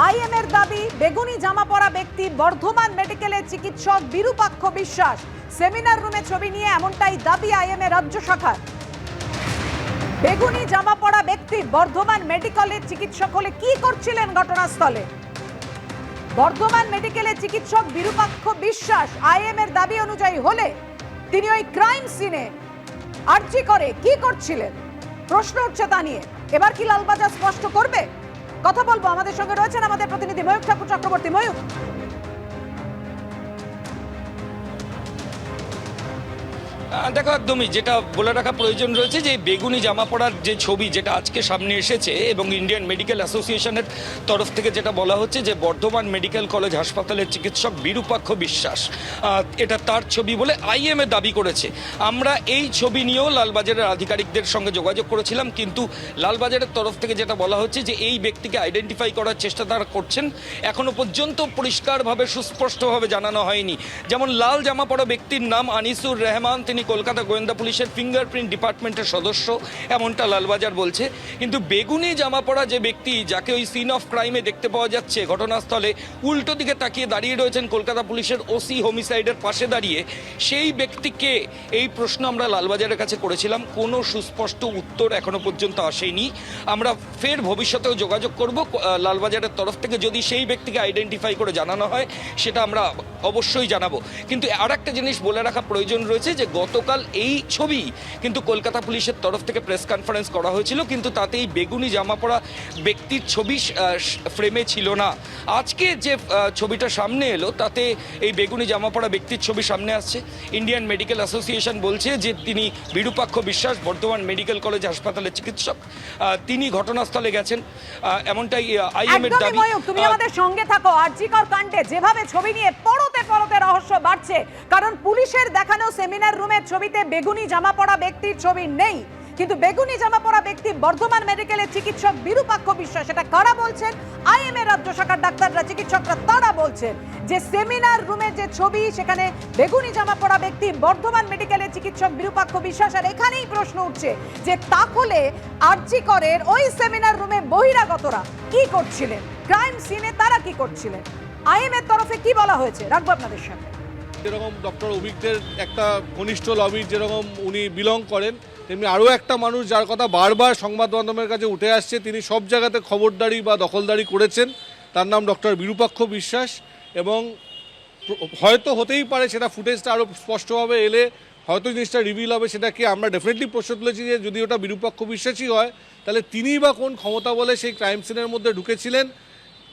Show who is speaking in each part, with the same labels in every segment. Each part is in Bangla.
Speaker 1: আইএম এর দাবি, বেগুনি জামা পরা ব্যক্তি, বর্ধমান মেডিকেলে চিকিৎসক বিরূপাক্ষ বিশ্বাস। সেমিনার রুমে ছবি নিয়ে এমনটাই দাবি আইএমএ রাজ্য শাখার। বেগুনি জামা পরা ব্যক্তি, বর্ধমান মেডিকেলের চিকিৎসক হলে কি করছিলেন ঘটনাস্থলে? বর্ধমান মেডিকেলে চিকিৎসক বিরূপাক্ষ বিশ্বাস আইএম এর দাবি অনুযায়ী হলে তিনি ওই ক্রাইম সিনে আর্জি করে, কি করছিলেন? প্রশ্ন উঠছে তা নিয়ে। এবার কি লালবাজার স্পষ্ট করবে? কথা বলব। আমাদের সঙ্গে রয়েছেন আমাদের প্রতিনিধি ময়ূক ঠাকুর চক্রবর্তী। ময়ূক
Speaker 2: দেখো একদমই, যেটা বলে রাখা প্রয়োজন রয়েছে যে বেগুনি জামা পড়ার যে ছবি যেটা আজকে সামনে এসেছে এবং ইন্ডিয়ান মেডিকেল অ্যাসোসিয়েশনের তরফ থেকে যেটা বলা হচ্ছে যে বর্ধমান মেডিকেল কলেজ হাসপাতালের চিকিৎসক বিরূপাক্ষ বিশ্বাস এটা তার ছবি বলে আইএমএ দাবি করেছে। আমরা এই ছবি নিয়েও লালবাজারের আধিকারিকদের সঙ্গে যোগাযোগ করেছিলাম, কিন্তু লালবাজারের তরফ থেকে যেটা বলা হচ্ছে যে এই ব্যক্তিকে আইডেন্টিফাই করার চেষ্টা তারা করছেন এখনও পর্যন্ত পরিষ্কারভাবে, সুস্পষ্টভাবে জানানো হয়নি। যেমন লাল জামা পরা ব্যক্তির নাম আনিসুর রহমান, তিনি কলকাতা গোয়েন্দা পুলিশের ফিঙ্গারপ্রিন্ট ডিপার্টমেন্টের সদস্য, এমনটা লালবাজার বলছে। কিন্তু বেগুনি জামা পরা যে ব্যক্তি, যাকে ওই সিন অফ ক্রাইমে দেখতে পাওয়া যাচ্ছে, ঘটনাস্থলে উল্টো দিকে তাকিয়ে দাঁড়িয়ে রয়েছেন কলকাতা পুলিশের ওসি হোমিসাইডের পাশে দাঁড়িয়ে, সেই ব্যক্তিকে এই প্রশ্ন আমরা লালবাজারের কাছে করেছিলাম। কোনো সুস্পষ্ট উত্তর এখনও পর্যন্ত আসেনি। আমরা ফের ভবিষ্যতেও যোগাযোগ করব। লালবাজারের তরফ থেকে যদি সেই ব্যক্তিকে আইডেন্টিফাই করে জানানো হয়, সেটা আমরা অবশ্যই জানাব। কিন্তু আর একটা জিনিস বলে রাখা প্রয়োজন রয়েছে যে গতকাল এই ছবি। কিন্তু কলকাতা পুলিশের তরফ থেকে প্রেস কনফারেন্স করা হয়েছিল কিন্তু তাতে এই বেগুনি জামা পরা ব্যক্তির ছবি ফ্রেমে ছিল না। আজকে যে ছবিটা সামনে এলো তাতে এই বেগুনি জামা পরা ব্যক্তির ছবি সামনে আসছে। ইন্ডিয়ান মেডিকেল অ্যাসোসিয়েশন বলছে যে তিনি বিরূপাক্ষ বিশ্বাস বর্ধমান মেডিকেল কলেজ হাসপাতালের চিকিৎসক তিনি ঘটনাস্থলে গেছেন। এমনটাই আইএম এর
Speaker 1: একদমই
Speaker 2: দাবি
Speaker 1: তুমি আমাদের সঙ্গে থাকো। আরজিকর কাণ্ডে যেভাবে ছবি নিয়ে পরতে রহস্য বাড়ছে। কারণ পুলিশের দেখানো সেমিনার রুমের ছবিতে বেগুনি জামা পরা ব্যক্তির ছবি নেই। কিন্তু বেগুনি জামা পরা ব্যক্তি বর্ধমান মেডিকেলের চিকিৎসক বিরূপাক্ষ বিশ্বাস এটা কারা বলছেন? আইএম এর রাজ্য শাখার ডাক্তাররা, চিকিৎসকরা তারা বলছেন যে সেমিনার রুমের যে ছবি, সেখানে বেগুনি জামা পরা ব্যক্তি বর্ধমান মেডিকেলের চিকিৎসক বিরূপাক্ষ বিশ্বাস, আর এখানেই প্রশ্ন উঠছে যে তাহলে আরজি করের ওই সেমিনার রুমে বহিরাগতরা কি করছিলেন? ক্রাইম সিনে তারা কি করছিলেন? আইএম এর তরফে কি বলা হয়েছে? রাখব আপনাদের সামনে।
Speaker 3: যেরকম ডক্টর অভিজ্ঞদের একটা ঘনিষ্ঠ লবির যেরকম উনি বিলং করেন, তেমনি আরও একটা মানুষ যার কথা বারবার সংবাদ মাধ্যমের কাছে উঠে আসছে, তিনি সব জায়গাতে খবরদারি বা দখলদারি করেছেন। তার নাম ডক্টর বিরূপাক্ষ বিশ্বাস এবং হয়তো হতেই পারে সেটা ফুটেজটা আরও স্পষ্টভাবে এলে, হয়তো জিনিসটা রিভিল হবে, সেটাকে আমরা ডেফিনেটলি প্রশ্ন তুলেছি যে যদি ওটা বিরূপাক্ষ বিশ্বাসই হয়, তাহলে তিনিই বা কোন ক্ষমতা বলে সেই ক্রাইম সিনের মধ্যে ঢুকেছিলেন।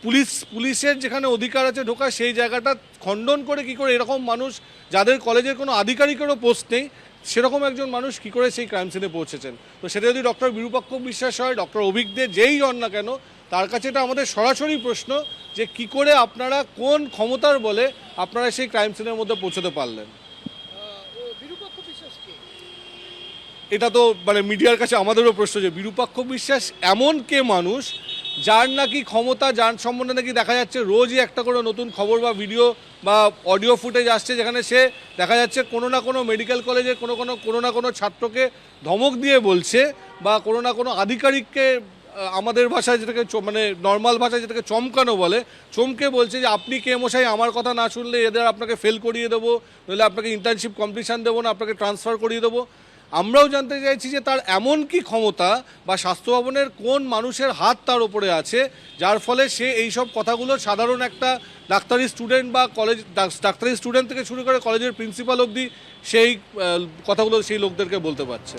Speaker 3: পুলিশ পুলিশের যেখানে অধিকার আছে ঢোকা সেই জায়গাটা খণ্ডন করে কি করে এরকম মানুষ যাদের কলেজের কোনো আধিকারিকেরও পোস্ট নেই সেরকম একজন মানুষ কি করে সেই ক্রাইম সিনে পৌঁছেছেন? তো সেটা যদি ডক্টর বিরূপাক্ষ বিশ্বাস হয় ডক্টর অভিজ্ঞদের যেই হন না কেন তার কাছে এটা আমাদের সরাসরি প্রশ্ন যে কি করে আপনারা কোন ক্ষমতার বলে আপনারা সেই ক্রাইম সিনের মধ্যে পৌঁছতে পারলেন? এটা তো মানে মিডিয়ার কাছে আমাদেরও প্রশ্ন যে বিরূপাক্ষ বিশ্বাস এমন কে মানুষ যার নাকি ক্ষমতা, যার সম্বন্ধে নাকি দেখা যাচ্ছে রোজই একটা করে নতুন খবর বা ভিডিও বা অডিও ফুটেজ আসছে যেখানে সে দেখা যাচ্ছে কোনো না কোনো মেডিকেল কলেজে কোনো কোনো কোনো না কোনো ছাত্রকে ধমক দিয়ে বলছে বা কোনো না কোনো আধিকারিককে আমাদের ভাষায় যেটাকে মানে নর্মাল ভাষায় যেটাকে চমকানো বলে, চমকে বলছে যে আপনি কে মশাই, আমার কথা না শুনলে এদের আপনাকে ফেল করিয়ে দেবো, নইলে আপনাকে ইন্টার্নশিপ কমপ্লিশন দেবো না, আপনাকে ট্রান্সফার করিয়ে দেবো। আমরাও জানতে চাইছি যে তার এমন কি ক্ষমতা বা স্বাস্থ্য ভবনের কোন মানুষের হাত তার উপরে আছে, যার ফলে সে এই সব কথাগুলো সাধারণ একটা ডাক্তারি স্টুডেন্ট বা কলেজ ডাক্তারি স্টুডেন্ট থেকে শুরু করে কলেজের প্রিন্সিপাল অবধি সেই কথাগুলো সেই লোকদেরকে বলতে পারছে।